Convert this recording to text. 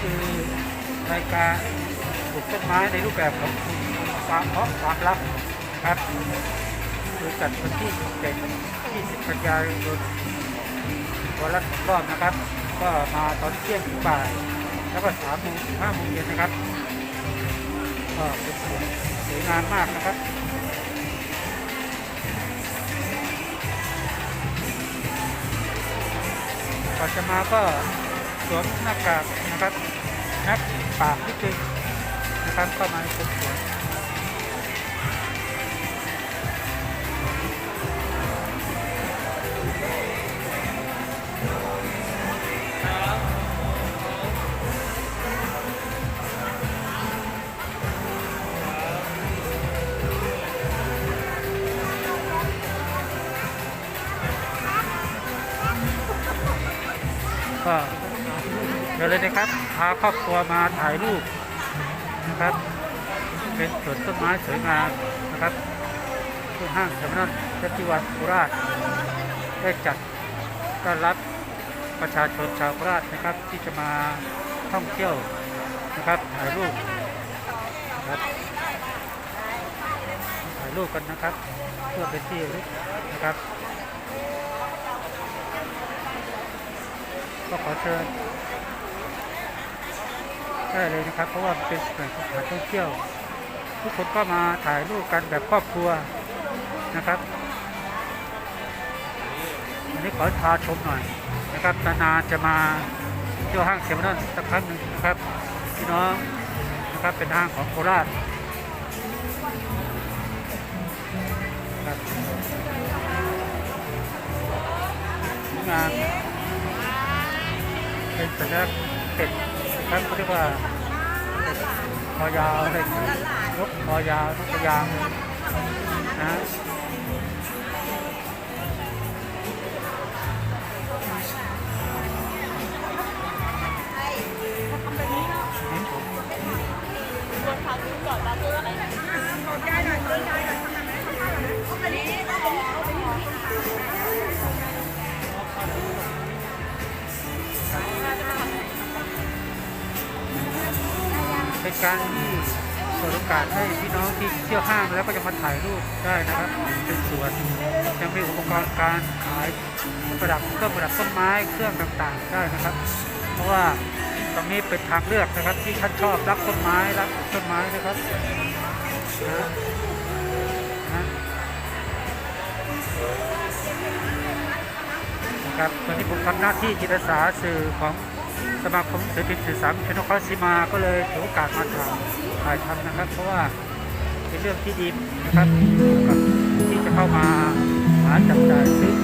คือรายการปลูกต้นไม้ในรูปแบบของกลุ่มความเพาะความรักครับคือจัดวันที่17 20กันยายนวันละสองรอบนะครับ ก็มาตอนเที่ยงถึงบ่าย แล้วก็3โมงถึง5โมงเย็นนะครับก็เป็นสวยงามมากนะครับก่อนจะมาก็ สวมหน้ากากนะครับนับปากนิดนึงนะครับเข้ามาในกลุ่มสวนก็ เดี๋ยวเลยนะครับพาครอบครัวมาถ่ายรูปนะครับ เป็นสวนต้นไม้สวยงามนะครับที่ห้างสำนักเทพธิวัดโคราชได้จัดต้อนรับประชาชนชาวโคราชนะครับ ที่จะมาท่องเที่ยวนะครับถ่ายรูปนะครับถ่ายรูปกันนะครับ เพื่อเป็นที่รึกนะครับ ก็ขอเชิญ ได้เลยนะครับ เพราะว่าเป็นแหล่งสถานท่องเที่ยว ทุกคนก็มาถ่ายรูปกันแบบครอบครัวนะครับอันนี้ขอพาชมหน่อยนะครับนานๆจะมาเที่ยวห้างเซมนอนสักครั้งหนึ่งนะครับพี่น้องนะครับเป็นห้างของโคราชครับสวยงามเป็นสัญลักษณ์เป็ดน ครับเขาเรียกว่าเป็ดคอยาวเป็ดนกคอยาวนกกระยางนะ การที่เปิดโอกาสให้พี่น้องที่เที่ยวห้างแล้วก็จะมาถ่ายรูปได้นะครับเป็นสวนยังมีอุปกรณ์การขายประดับเครื่องประดับต้นไม้เครื่องต่างๆได้นะครับ เพราะว่าตรงนี้เป็นทางเลือกนะครับที่ท่านชอบรักต้นไม้รักต้นไม้นะครับนะนะครับวันนี้ผมทำหน้าที่จิตอาสาสื่อของ สมาคมศิลปินสื่อสารชนครซีมาก็เลยถือโอกาสมาถ่ายถ่ายทำนะครับ เพราะว่าเป็นเรื่องที่ดีนะครับกับที่จะเข้ามาหาจับจ่ายซื้อ